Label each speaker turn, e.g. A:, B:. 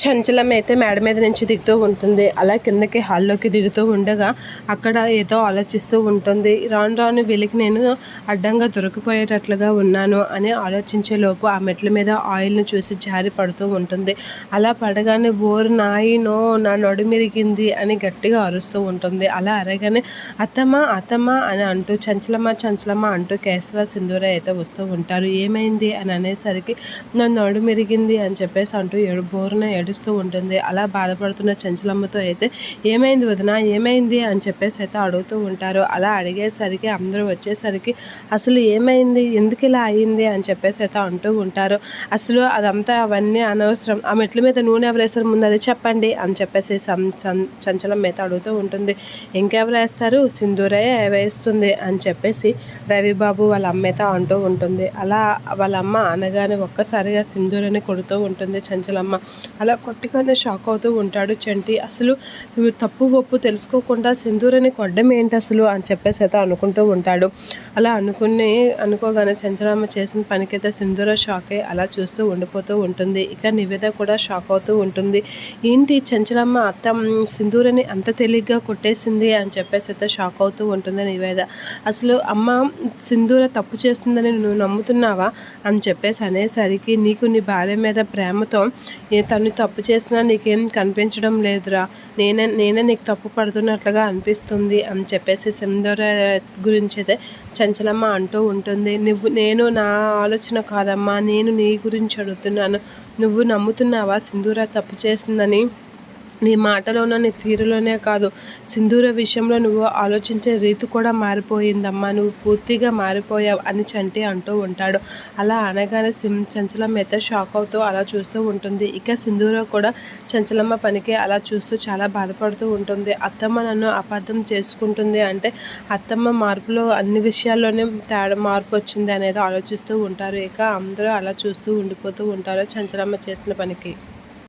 A: చంచలం అయితే మేడ మీద నుంచి దిగుతూ ఉంటుంది. అలా కిందకి హాల్లోకి దిగుతూ ఉండగా అక్కడ ఏదో ఆలోచిస్తూ ఉంటుంది. రాను రాను వీళ్ళకి నేను అడ్డంగా దొరికిపోయేటట్లుగా ఉన్నాను అని ఆలోచించే లోపు ఆ మెట్ల మీద ఆయిల్ని చూసి జారి పడుతూ ఉంటుంది. అలా పడగానే ఓరు నాయినో నా నడుమిరిగింది అని గట్టిగా అరుస్తూ ఉంటుంది. అలా అరగానే అత్తమ్మ అత్తమ్మ అని అంటూ చంచలమ్మ చంచలమ్మ అంటూ కేశవ సింధూర అయితే వస్తూ ఉంటారు. ఏమైంది అని అనేసరికి నా నడు మిరిగింది అని చెప్పేసి అంటూ ఏడు బోరున ఏడుస్తూ ఉంటుంది. అలా బాధపడుతున్న చంచలమ్మతో అయితే ఏమైంది వదిన? ఏమైంది? అని చెప్పేసి అయితే అడుగుతూ ఉంటారు. అలా అడిగేసరికి అందరూ వచ్చేసరికి అసలు ఏమైంది? ఎందుకు ఇలా అయింది? అని చెప్పేసి అయితే అంటూ ఉంటారు. అసలు అదంతా అవన్నీ అనవసరం. ఆ మెట్ల మీద నూనె ఎవరు వేస్తారు ముందు అది చెప్పండి. అని చెప్పేసి సం- చంచలం అయితే అడుగుతూ ఉంటుంది. ఇంకెవరు వేస్తారు? సింధూరే వేస్తుంది. అని చెప్పేసి రవిబాబు వాళ్ళ అమ్మ అయితే అంటూ ఉంటుంది. అలా వాళ్ళ అమ్మ అనగానే ఒక్కసారిగా సింధూరని కొడుతూ ఉంటుంది చంచలమ్మ. అలా కొట్టుకొని షాక్ అవుతూ ఉంటాడు చంటి. అసలు తప్పు ఒప్పు తెలుసుకోకుండా సింధూరని కొడ్డం ఏంటి అసలు అని చెప్పేసి అయితే అనుకుంటూ ఉంటాడు. అలా అనుకుని అనుకోగానే చంచరామ చేసిన పనికైతే సింధూర షాక్ అలా చూస్తూ ఉండిపోతూ ఉంటుంది. ఇక నివేద కూడా షాక్ అవుతూ ఉంటుంది. ఏంటి చంచలమ్మ అత్త సింధూరని అంత తేలిగ్గా కొట్టేసింది అని చెప్పేసి అయితే షాక్ అవుతూ ఉంటుంది నివేద. అసలు అమ్మ సింధూర తప్పు చేస్తుందని నువ్వు నమ్ముతున్నావా అని చెప్పేసి అనేసరికి నీకు నీ భార్య మీద ప్రేమతో తను తప్పు చేసినా నీకేం కనిపించడం లేదురా. నేనే నేనే నీకు తప్పు పడుతున్నట్లుగా అనిపిస్తుంది అని చెప్పేసి సింధూర గురించి అయితే చంచలమ్మ అంటూ ఉంటుంది. నువ్వు నేను నా ఆలోచన కాదమ్మా. నేను నీ గురించి అడుగుతున్నాను. నువ్వు నమ్ముతున్నావా సింధూర తప్పు చేసిందని? నీ మాటలోనూ నీ తీరులోనే కాదు. సింధూర విషయంలో నువ్వు ఆలోచించే రీతి కూడా మారిపోయిందమ్మా. నువ్వు పూర్తిగా మారిపోయావు అని చంటి అంటూ ఉంటాడు. అలా అనగానే సిం చంచలమ్మ అయితే షాక్ అవుతూ అలా చూస్తూ ఉంటుంది. ఇక సింధూర కూడా చంచలమ్మ పనికి అలా చూస్తూ చాలా బాధపడుతూ ఉంటుంది. అత్తమ్మ నన్ను అపార్థం చేసుకుంటుంది అంటే అత్తమ్మ మార్పులో అన్ని విషయాల్లోనే తేడా మార్పు వచ్చింది అనేది ఆలోచిస్తూ ఉంటారు. ఇక అందరూ అలా చూస్తూ ఉండిపోతూ ఉంటారు చంచలమ్మ చేసిన పనికి.